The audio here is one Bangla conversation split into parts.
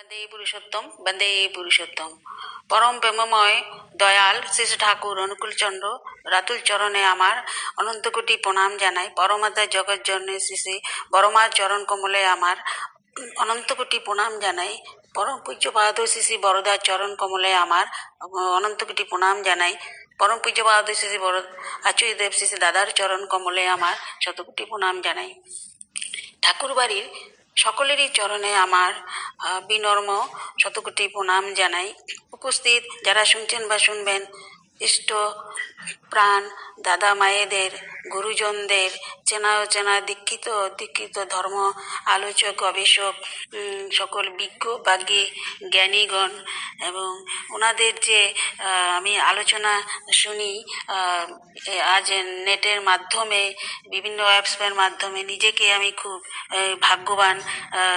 বন্দে পুরুষোত্তম বন্দে পুরুষোত্তম। পরম প্রেমময় দয়াল শ্রী ঠাকুর অনুকূলচন্দ্র রাতুল চরণে আমার অনন্ত কোটি প্রণাম জানাই। পরমাতা জগৎ জন্মে শ্রী বড়মার চরণ কমলে আমার অনন্ত কোটি প্রণাম জানাই। পরম পূজ্য শ্রী শ্রী বড়দার চরণ কমলে আমার অনন্ত কোটি প্রণাম জানাই। পরম পূজ্য শ্রী শ্রী বড় আচুর্য দেব শ্রী দাদার চরণ কমলে আমার শতকোটি প্রণাম জানাই। ঠাকুর বাড়ির সকলেরই চরণে আমার বিনর্ম শতকোটি প্রণাম জানাই। উপস্থিত যারা শুনছেন বা শুনবেন ইষ্ট প্রাণ দাদা মায়েদের গুরুজনদের চেনা অচেনা দীক্ষিত দীক্ষিত ধর্ম, আলোচক, গবেষক সকল বিজ্ঞ বাজ্ঞী জ্ঞানীগণ এবং ওনাদের যে আমি আলোচনা শুনি আজ নেটের মাধ্যমে, বিভিন্ন অ্যাপসের মাধ্যমে নিজেকে আমি খুব ভাগ্যবান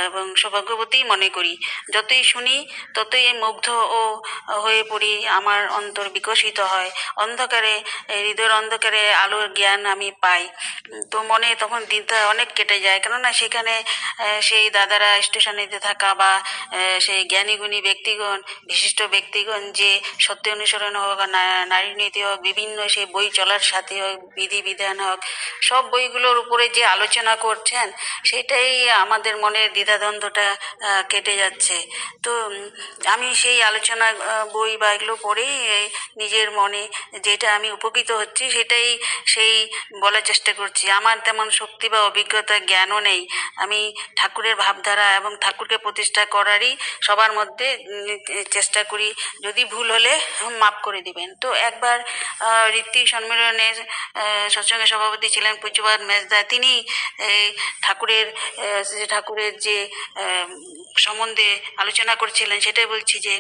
এবং সৌভাগ্যবতী মনে করি। যতই শুনি, ততই মুগ্ধ ও হয়ে পড়ি, আমার অন্তর বিকশিত হয়। অন্ধকারে হৃদয়ের অন্ধকারে আলোর জ্ঞান আমি পাই। তো মনে তখন দ্বিধা অনেক কেটে যায়। কেননা সেখানে সেই দাদারা স্টেশনেতে থাকা বা সেই জ্ঞানীগুণী ব্যক্তিগণ, বিশিষ্ট ব্যক্তিগণ যে সত্য অনুসরণ হোক নারী নীতি হোক, বিভিন্ন সেই বই চলার সাথে হোক, বিধি বিধান হোক, সব বইগুলোর উপরে যে আলোচনা করছেন, সেটাই আমাদের মনের দ্বিধাদ্বন্দ্বটা কেটে যাচ্ছে। তো আমি সেই আলোচনা বই বা এগুলো পড়েই নিজের মনে যেটা আমি উপকৃত হচ্ছি সেটাই সেই বলার চেষ্টা করছি। আমার তেমন শক্তি বা অভিজ্ঞতা জ্ঞানও নেই। আমি ঠাকুরের ভাবধারা এবং ঠাকুরকে প্রতিষ্ঠা করারই সবার মধ্যে চেষ্টা করি। যদি ভুল হলে মাফ করে দিবেন। তো একবার আহ, ঋত্বি সম্মেলনের সৎসঙ্গের সভাপতি ছিলেন পূজ্যবাদ মেজদা। তিনি ঠাকুরের ঠাকুরের যে সম্বন্ধে আলোচনা করছিলেন সেটাই বলছি যে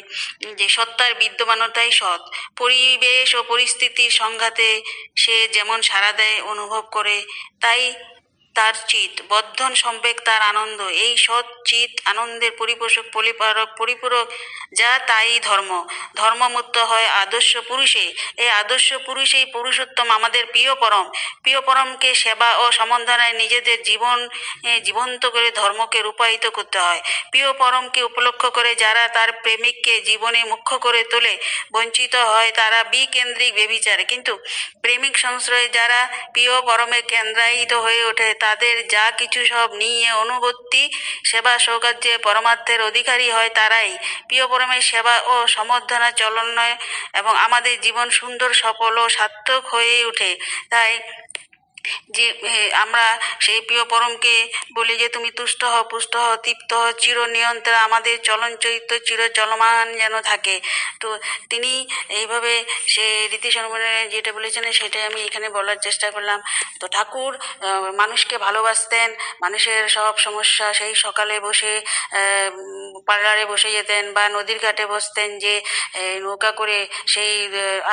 যে সত্তার বিদ্যমানতাই সৎ। পরিবেশ ও পরিস্থিতির সংঘাতে সে যেমন সাড়া দেয় অনুভব করে তাই তার চিত, বদ্ধন সম্বেক তার আনন্দ। এই সৎ চিত আনন্দের পরিপোষক পরিপারক পরিপূরক যা তাই ধর্ম। ধর্মমুক্ত হয় আদর্শ পুরুষে। এই আদর্শ পুরুষেই পুরুষোত্তম আমাদের প্রিয় পরম। প্রিয় পরমকে সেবা ও সমন্ধনায় নিজেদের জীবন জীবন্ত করে ধর্মকে রূপায়িত করতে হয়। প্রিয় পরমকে উপলক্ষ করে যারা তার প্রেমিককে জীবনে মুখ্য করে তোলে, বঞ্চিত হয় তারা বিকেন্দ্রিক বেবিচারে কিন্তু প্রেমিক সংশ্রয়ে যারা প্রিয় পরমে কেন্দ্রায়িত হয়ে ওঠে তাদের যা কিছু সব নিয়ে অনুবর্তী সেবা সৌকার্যে পরমার্থের অধিকারী হয় তারাই। প্রিয় পরমের সেবা ও সমর্থনা চলনয় এবং আমাদের জীবন সুন্দর, সফল ও সার্থক হয়ে ওঠে। তাই যে আমরা সেই প্রিয় পরমকে বলি যে, তুমি তুষ্ট হও, পুষ্ট হও, তৃপ্ত হও, চির নিয়ন্ত্রণ আমাদের চলন চরিত্র চির চলমান যেন থাকে। তো তিনি এইভাবে সে রীতি সম্মেলনে যেটা বলেছেন, সেটাই আমি এখানে বলার চেষ্টা করলাম। তো ঠাকুর মানুষকে ভালোবাসতেন, মানুষের সব সমস্যা, সেই সকালে বসে পার্লারে বসে যেতেন বা নদীর ঘাটে বসতেন যে নৌকা করে সেই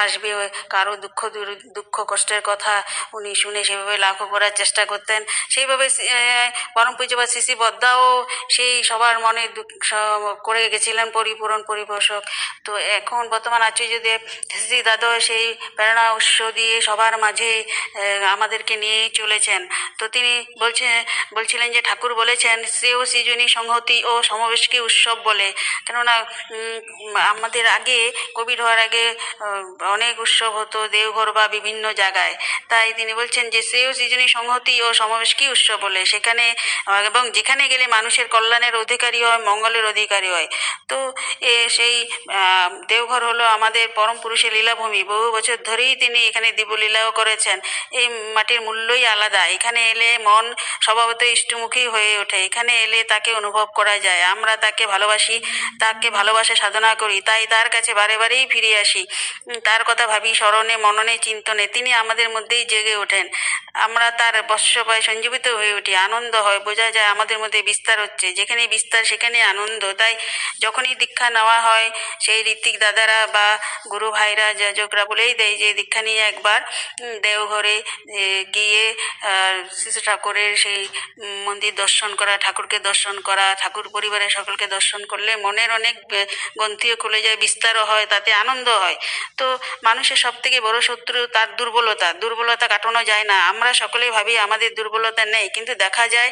আসবে কারও দুঃখ দুঃখ, কষ্টের কথা উনি শুনে সেভাবে লাঘব করার চেষ্টা করতেন। সেইভাবে পরম বা শিশি বদ্দাও সেই সবার মনে দুঃখ করে গেছিলেন পরিপূরণ পরিপোষক। তো এখন বর্তমান আচার্যদেব শ্রী দাদা সেই প্রেরণা উৎস দিয়ে সবার মাঝে আমাদেরকে নিয়ে চলেছেন। তো তিনি বলছে, বলছিলেন যে ঠাকুর বলেছেন শ্রেয় সৃজনী সংহতি ও সমাবেশকে উৎসব বলে। কেননা আমাদের আগে, কোভিড হওয়ার আগে অনেক উৎসব হতো দেওঘর বা বিভিন্ন জায়গায়। তাই তিনি বলছেন যে শ্রেয় সৃজনী সংহতি ও সমাবেশকে উৎসব বলে। সেখানে এবং যেখানে গেলে মানুষের কল্যাণের অধিকারী হয়, মঙ্গলের অধিকারী হয়। তো সেই দেওঘর হলো আমাদের পরম পুরুষের লীলাভূমি। বহু বছর ধরেই তিনি এখানে দিবলীলাও করেছেন। এই মাটির মূল্যই আলাদা। এখানে এলে মন স্বভাবত ইষ্টমুখী হয়ে ওঠে। এখানে এলে তাকে অনুভব করা যায়। আমরা তাকে ভালোবাসি, তাকে ভালোবাসা সাধনা করি। তাই তার কাছে বারে বারেই ফিরে আসি। তার কথা ভাবি, স্মরণে, মননে, চিন্তনে। তিনি আমাদের মধ্যেই জেগে ওঠেন। আমরা তার বৎসপায় সঞ্জীবিত হয়ে উঠি। আনন্দ হয়। বোঝা যায় আমাদের মধ্যে বিস্তার হচ্ছে। যেখানে বিস্তার, সেখানে আনন্দ। তাই যখনই দীক্ষা নেওয়া হয়, সেই ঋত্বিক দাদারা বা গুরু ভাইরা, যাজকরা বলেই দেয় যে, দীক্ষা নিয়ে একবার দেওঘরে গিয়ে শিশু ঠাকুরের সেই মন্দির দর্শন করা, ঠাকুরকে দর্শন করা, ঠাকুর পরিবারের সকলকে দর্শন করলে মনের অনেক গ্রন্থিও খুলে যায়, বিস্তারও হয়, তাতে আনন্দ হয়। তো মানুষের সব থেকে বড় শত্রু তার দুর্বলতা। দুর্বলতা কাটানো যায় না। আমরা সকলেই ভাবি আমাদের দুর্বলতা নেই, কিন্তু দেখা যায়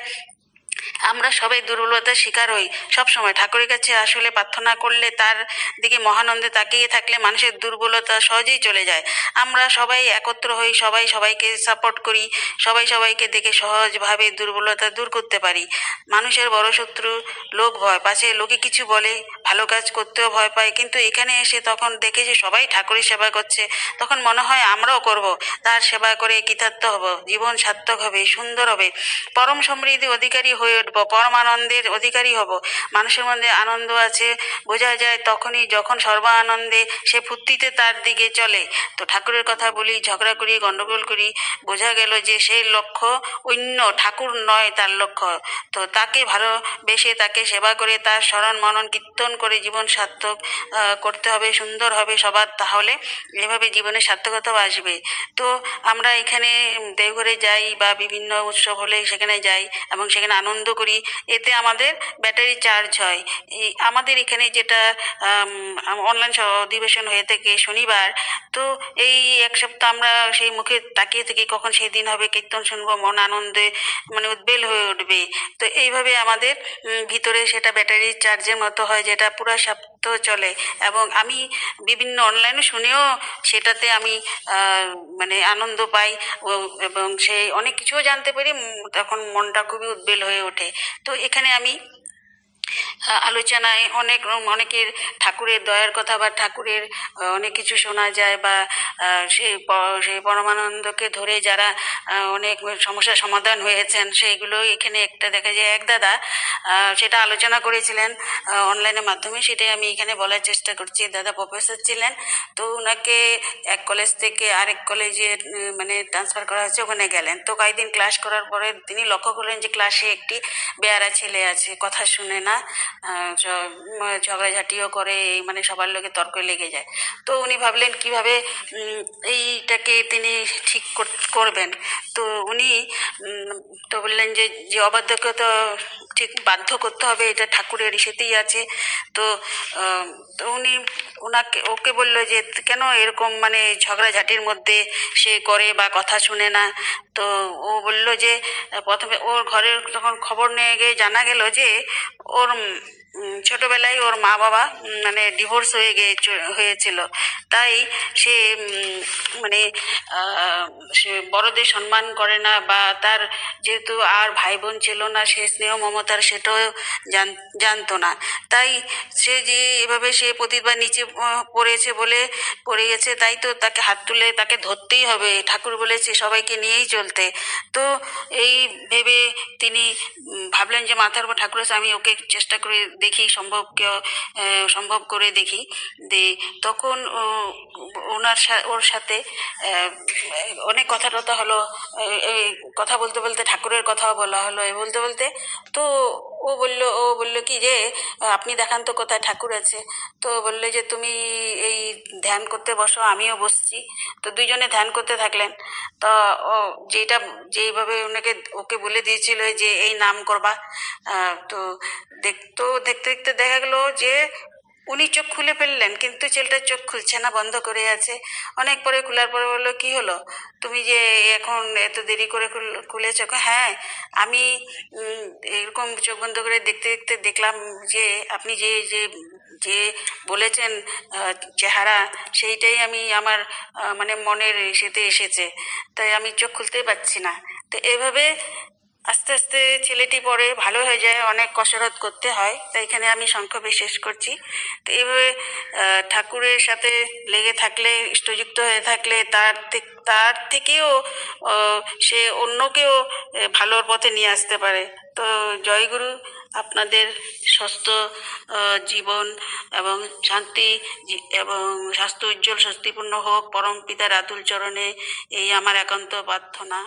আমরা সবাই দুর্বলতার শিকার হই। সব সময় ঠাকুরের কাছে আসলে প্রার্থনা করলে তার দিকে মহানন্দে তাকিয়ে থাকলে মানুষের দুর্বলতা সহজেই চলে যায়। আমরা সবাই একত্র হই, সবাই সবাইকে সাপোর্ট করি, সবাই সবাইকে দেখে সহজভাবে দুর্বলতা দূর করতে পারি। মানুষের বড় শত্রু লোক ভয় পাশে লোকে কিছু বলে, ভালো কাজ করতেও ভয় পায়, কিন্তু এখানে এসে তখন দেখে যে সবাই ঠাকুরের সেবা করছে। তখন মনে হয় আমরাও করব, তার সেবা করে কৃতার্থ হব, জীবন সার্থক হবে, সুন্দর হবে। পরম সমৃদ্ধি অধিকারী হয়ে উঠবো পরম আনন্দের অধিকারী হব। মানুষের মধ্যে আনন্দ আছে, বোঝা যায় তখনই যখন সর্ব আনন্দে সে ফুর্তিতে তার দিকে চলে। তো ঠাকুরের কথা বলি, ঝগড়া করি, গন্ডগোল করি, বোঝা গেল যে সেই লক্ষ্য অন্য ঠাকুর নয় তার লক্ষ্য। তো তাকে ভালোবেসে তাকে সেবা করে, তার স্মরণ, মনন, কীর্তন করে জীবন সার্থক করতে হবে, সুন্দর হবে সবার তাহলে এভাবে জীবনে সার্থকতাও আসবে। তো আমরা এখানে দেওঘরে যাই বা বিভিন্ন উৎসব হলে সেখানে যাই এবং সেখানে আনন্দ করি, এতে আমাদের ব্যাটারি চার্জ হয়। এই আমাদের এখানে যেটা অনলাইন অধিবেশন হয়ে থাকে শনিবার, তো এই এক সপ্তাহ আমরা সেই মুখে তাকিয়ে থাকি, কখন সেই দিন হবে, কীর্তন শুনব, মন আনন্দে মানে উদ্বেল হয়ে উঠবে। তো এইভাবে আমাদের ভিতরে সেটা ব্যাটারি চার্জের মতো হয়, যেটা পুরো সপ্তাহ চলে। এবং আমি বিভিন্ন অনলাইনে শুনেও সেটাতে আমি মানে আনন্দ পাই এবং সেই অনেক কিছুও জানতে পারি তখন মনটা খুবই উদ্বেল হয়ে ওঠে। তো এখানে আমি আলোচনায় অনেক অনেকের ঠাকুরের দয়ার কথা বা ঠাকুরের অনেক কিছু শোনা যায় বা সেই সেই পরমানন্দকে ধরে যারা অনেক সমস্যার সমাধান হয়েছেন সেইগুলো এখানে একটা দেখা যায়। এক দাদা সেটা আলোচনা করেছিলেন অনলাইনের মাধ্যমে, সেটাই আমি এখানে বলার চেষ্টা করছি। দাদা প্রফেসর ছিলেন, তো ওনাকে এক কলেজ থেকে আরেক কলেজে মানে ট্রান্সফার করা হয়েছে, ওখানে গেলেন। তো কয়েকদিন ক্লাস করার পরে তিনি লক্ষ্য করলেন যে ক্লাসে একটি বেয়ারা ছেলে আছে, কথা শুনে না। ঝগড়াঝাটিও করে, এই মানে সবার লোকে তর্ক লেগে যায়। তো উনি ভাবলেন কীভাবে এইটাকে তিনি ঠিক করবেন। তো উনি তো বললেন যে যে অবাধ্যকে তো ঠিক বাধ্য করতে হবে, এটা ঠাকুরের ইসেতেই আছে। তো তো উনি ওনাকে ওকে বলল যে, কেন এরকম মানে ঝগড়াঝাটির মধ্যে সে করে বা কথা শুনে না? তো ও বলল যে, প্রথমে ওর ঘরের তখন খবর নিয়ে গিয়ে জানা গেল যে, ওর ছোটবেলায় ওর মা বাবা মানে ডিভোর্স হয়ে গিয়ে হয়েছিল। তাই সে মানে সে বড়দের সম্মান করে না বা তার যেহেতু আর ভাই বোন ছিল না, সে স্নেহ মমতার সেটাও জান- জানতো না। তাই সে যে এভাবে সে প্রতিবার নিচে পড়েছে বলে, পড়ে গেছে, তাই তো তাকে হাত তুলে তাকে ধরতেই হবে। ঠাকুর বলেছে সবাইকে নিয়েই চলতে তো এই ভেবে তিনি ভাবলেন যে মাথার উপর ঠাকুর আছে আমি ওকে চেষ্টা করে দেখি, সম্ভব সম্ভব করে দেখি। দে, তখন ওনার ওর সাথে অনেক কথা টথা হলো এই- কথা বলতে বলতে ঠাকুরের কথাও বলা হলো। এই বলতে বলতে তো ও বলল ও বলল কি যে, আপনি দেখান তো কোথায় ঠাকুর আছে। তো বলল যে, তুমি এই ধ্যান করতে বসো, আমিও বসছি। তো দুইজনে ধ্যান করতে থাকলেন। তো ও যেটা, যেইভাবে ওনাকে, ওকে বলে দিয়েছিল যে এই নাম করবা। তো দেখতো দেখতে দেখতে দেখা গেলো যে উনি চোখ খুলে ফেললেন, কিন্তু ছেলেটার চোখ খুলছে না, বন্ধ করে আছে। অনেক পরে খোলার পরে বলল, কি হলো? তুমি যে এখন এত দেরি করে খুল- খুলেছো? হ্যাঁ আমি এরকম চোখ বন্ধ করে দেখতে দেখতে দেখলাম যে আপনি যে যে যে বলেছেন চেহারা, সেইটাই আমি আমার মানে মনের সেতে এসেছে। তাই আমি চোখ খুলতেই পারছি না। তো এভাবে আস্তে আস্তে ছেলেটি পরে ভালো হয়ে যায়, অনেক কসরত করতে হয়, তাই এখানে আমি সংক্ষেপে শেষ করছি। তো এইভাবে ঠাকুরের সাথে লেগে থাকলে, ইষ্টযুক্ত হয়ে থাকলে তার তার থেকেও সে অন্যকেও ভালোর পথে নিয়ে আসতে পারে। তো জয়গুরু, আপনাদের সুস্থ জীবন এবং শান্তি এবং স্বাস্থ্য উজ্জ্বল, স্বস্তিপূর্ণ হোক, পরম পিতার আতুল চরণে এই আমার একান্ত প্রার্থনা।